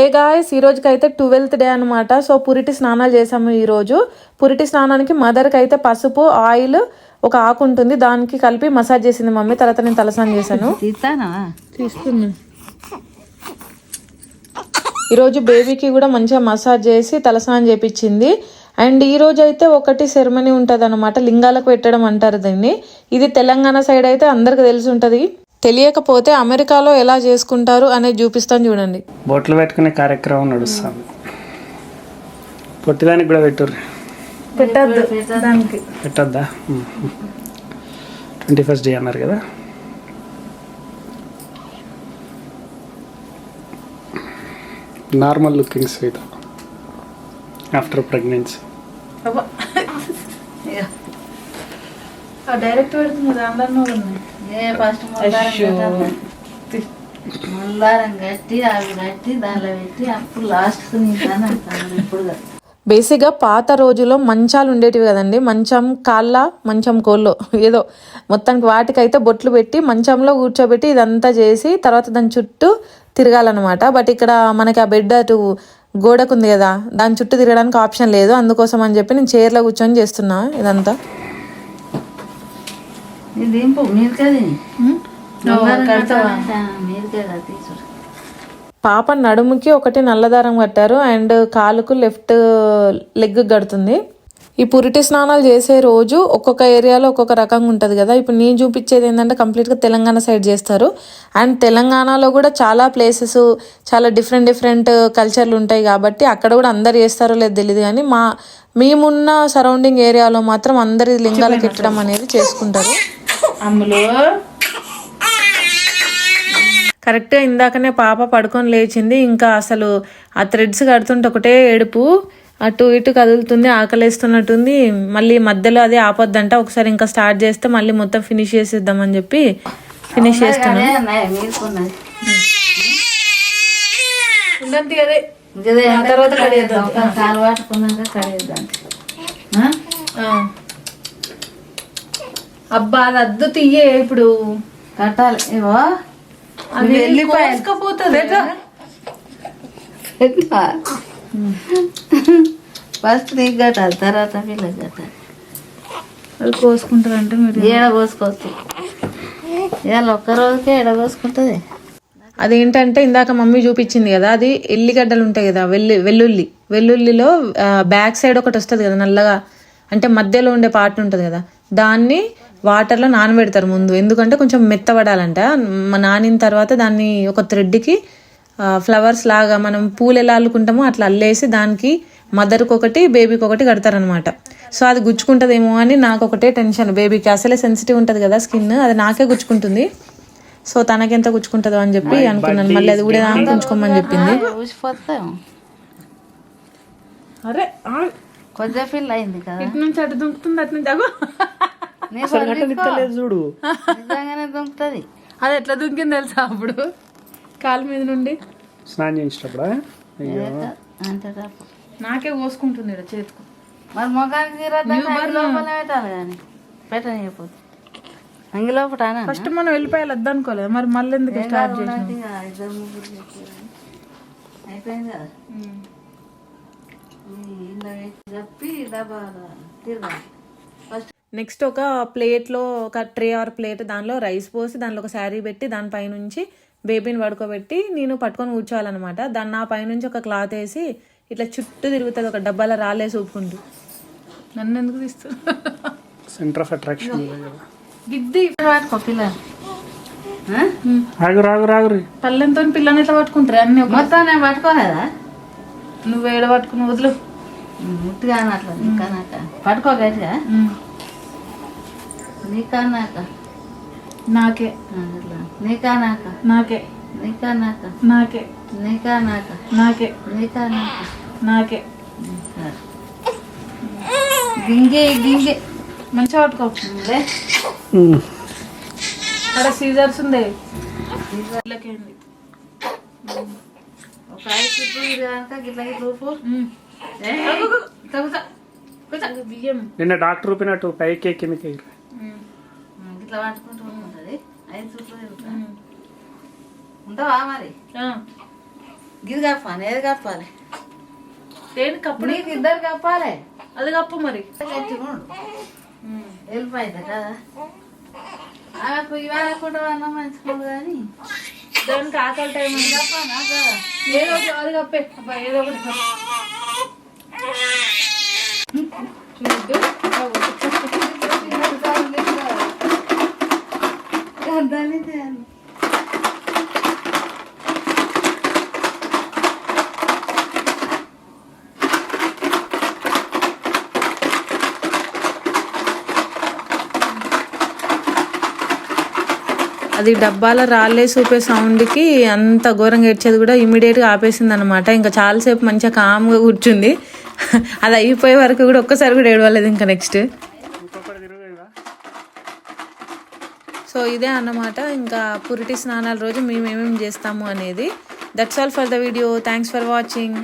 Hey guys ఈ రోజుకి అయితే ట్వెల్త్ డే అనమాట సో పురిటి స్నానాలు చేసాము ఈ రోజు. పురిటి స్నానానికి మదర్కి అయితే పసుపు ఆయిల్ ఒక ఆకు ఉంటుంది. దానికి కలిపి మసాజ్ చేసింది మమ్మీ. తర్వాత నేను తలస్నానం చేశాను. ఈరోజు బేబీకి కూడా మంచిగా మసాజ్ చేసి తలస్నానం చేపించింది. అండ్ ఈ రోజు అయితే ఒకటి సెరమనీ ఉంటుంది అనమాట లింగాలకు పెట్టడం అంటారు దీన్ని. ఇది తెలంగాణ సైడ్ అయితే అందరికి తెలిసి ఉంటుంది. తెలియకపోతే అమెరికాలో ఎలా చేసుకుంటారు అనేది చూపిస్తాను చూడండి. బొట్లు పెట్టుకునే కార్యక్రమం నడుస్తుంది పొట్టిదానికి కూడా పెట్టుర్రి. పెట్టద్దు. దానికి. పెట్టద్దా? ట్వంటీ ఫస్ట్ డే అన్నారు కదా? Normal looking sweet. After pregnancy. Direct పెడుతుంది దాంట్లో ఏ ఫస్ట్ ముల్లారం ముల్లారం కట్టి అవి కట్టి దానిలో పెట్టి అప్పుడు లాస్ట్ తింటాను అంటాను ఇప్పుడు కాదు. బేసిక్గా పాత రోజుల్లో మంచాలు ఉండేటివి కదండి. మంచం కాళ్ళ మంచం కోళ్ళు ఏదో మొత్తానికి వాటికైతే బొట్లు పెట్టి మంచంలో కూర్చోబెట్టి ఇదంతా చేసి తర్వాత దాని చుట్టూ తిరగాలన్నమాట. బట్ ఇక్కడ మనకి ఆ బెడ్ అటు గోడకు ఉంది కదా. దాని చుట్టూ తిరగడానికి ఆప్షన్ లేదు. అందుకోసం అని చెప్పి నేను చైర్లో కూర్చొని చేస్తున్నా ఇదంతా. ఇది దింపు తీసుడు పాప నడుముకి ఒకటి నల్లదారం కట్టారు అండ్ కాలుకు లెఫ్ట్ లెగ్ కడుతుంది. ఈ పురిటి స్నానాలు చేసే రోజు ఒక్కొక్క ఏరియాలో ఒక్కొక్క రకంగా ఉంటుంది కదా. ఇప్పుడు నేను చూపించేది ఏంటంటే కంప్లీట్గా తెలంగాణ సైడ్ చేస్తారు. అండ్ తెలంగాణలో కూడా చాలా ప్లేసెస్ చాలా డిఫరెంట్ డిఫరెంట్ కల్చర్లు ఉంటాయి కాబట్టి అక్కడ కూడా అందరు చేస్తారో లేదో తెలియదు కానీ మా మేమున్న సరౌండింగ్ ఏరియాలో మాత్రం అందరి లింగాలకు ఎట్టడం అనేది చేసుకుంటారు. అమ్ములు. కరెక్ట్గా ఇందాకనే పాప పడుకొని లేచింది. ఇంకా అసలు ఆ థ్రెడ్స్ కడుతుంటే ఒకటే ఏడుపు. అటు ఇటు కదులుతుంది ఆకలేస్తున్నట్టుంది. మళ్ళీ మధ్యలో అదే ఆపొద్దంట. ఒకసారి ఇంకా స్టార్ట్ చేస్తే మళ్ళీ మొత్తం ఫినిష్ చేసేద్దామని చెప్పి ఫినిష్ చేస్తున్నాం అదే ఇదే తర్వాత కడిగేద్దాం. ఒక కాలు పట్టుకున్నాక కడిగేద్దాం. ఆ? అబ్బా అది అద్దు తీయే ఇప్పుడు. కట్టాలి. ఇవో అది వెళ్ళిపోతుంది ఫస్ట్ నీకు కట్టాలి తర్వాత పిల్లకి కట్టాలి. అది కోసుకుంటారంటే మీరు ఏడ కోసుకోవచ్చు. ఇవాళ ఒక్క రోజుకే ఎడ కోసుకుంటుంది. అదేంటంటే ఇందాక మమ్మీ చూపించింది కదా అది ఎల్లిగడ్డలు ఉంటాయి కదా వెల్లు వెల్లుల్లి. వెల్లుల్లిలో బ్యాక్ సైడ్ ఒకటి వస్తుంది కదా నల్లగా. అంటే మధ్యలో ఉండే పార్ట్ ఉంటుంది కదా. దాన్ని వాటర్లో నానబెడతారు ముందు. ఎందుకంటే కొంచెం మెత్తబడాలంట. మ- నానిన తర్వాత దాన్ని ఒక థ్రెడ్కి ఫ్లవర్స్ లాగా మనం పూలు ఎలా అల్లుకుంటామో అట్లా అల్లేసి దానికి మదర్కి ఒకటి బేబీకి ఒకటి కడతారనమాట. సో అది గుచ్చుకుంటుందేమో అని నాకు ఒకటే టెన్షన్ బేబీకి అసలే సెన్సిటివ్ ఉంటుంది కదా స్కిన్. అది నాకే గుచ్చుకుంటుంది. సో తనకెంత గుచ్చుకుంటుందో అని చెప్పి అనుకున్నాను. మళ్ళీ అది కూడా గుంచుకోమని చెప్పింది. ఊసిపోతాం అరే కొద్దిగా పిల్ల అయింది కదా. ఇటు నుంచి అటు దుంకుతుంది అటు నుంచి చూడు. నిజంగానే దుంకుతుంది అది ఎట్లా దుంకింది తెలుసా అప్పుడు? కాలు మీద నుండి. స్నానం చేసేటప్పుడా? అయ్యో. అంతే తప్ప నాకే కోసుకుంటుంది ఇక్కడ చేతికి. మరి లోపల పెట్టాలి పెట్టనియకపోతే అంగి లోపల అనా? ఫస్ట్ మనం వెళ్ళిపోయాలి వద్దనుకోలేదు మరి మళ్ళీ ఎందుకు స్టార్ట్. అయిపోయింది కదా? చెప్పి డబ్బా తిరగాలి ఫస్ట్ నెక్స్ట్ ఒక ప్లేట్లో ఒక ట్రే ఆర్ ప్లేట్ దానిలో రైస్ పోసి దానిలో ఒక శారీ పెట్టి దానిపైనుంచి బేబీని పడుకోబెట్టి నేను పట్టుకొని కూర్చోవాలన్నమాట. దాన్ని నా పైనుంచి ఒక క్లాత్ వేసి ఇట్లా చుట్టూ తిరుగుతుంది ఒక డబ్బాలో రాలేసి ఊపుకుంటూ నన్ను ఎందుకు తీస్తుంది సెంటర్ ఆఫ్ అట్రాక్షన్ గిద్ది. పిల్లలు రాగు రాగురి పల్లెంతో పిల్లని ఎట్లా పట్టుకుంటారు? అన్ని మొత్తం నేను పట్టుకోలేదా? నువ్వు ఏడ పట్టుకుని వదులు. ముట్టిగా నీకన్నాక పట్టుకో గట్టిగా. నీకన్నాక నాకే. ఇట్లా నీకన్నాక నాకే. నీకన్నాక నాకే. నీకన్నాక నాకే. నీకన్నాక నాకే. గింగి గింగి. మంచిగా పట్టుకో లే. అక్కడ సీజర్స్ ఉంది ఇళ్ళకేంది. ఒక ఐదు చుట్టూ ఇది కనుక గిట్ల గిట్ల బియ్యం. నిన్న డాక్టర్ ఊపినట్టు పైకి కిందకి. ఇట్లా పట్టుకుంటూ ఉంటుంది. ఐదు చుట్టూ తిరుగుతా. ఉంటావా మరి. గిది కప్పాలి ఏది కప్పాలి? దేనికి కప్పుడు నీకు ఇద్దరు కప్పాలి. అది కప్పు మరి. వెళ్ళిపోయింది కదా? ఆమెకు ఇవాళ కూడా అన్న మంచుకోడు కానీ. దానికి ఆకలి టైం ఏదో ఒకటి అది కప్పే. అబ్బా, ఏదో ఒకటి కప్పు. చూద్దు దాన్ని చేయాలి అది డబ్బాల రాళ్ళే చూపే సౌండ్కి అంత ఘోరంగా ఏడ్చేది కూడా ఇమీడియట్గా ఆపేసింది అనమాట ఇంకా చాలాసేపు మంచిగా కామ్గా కూర్చుంది. అది అయిపోయే వరకు కూడా ఒక్కసారి కూడా ఏడవలేదు ఇంకా నెక్స్ట్. సో ఇదే అన్నమాట. ఇంకా పురిటి స్నానాల రోజు మేమేమేమి చేస్తాము అనేది. That's all for the video thanks for watching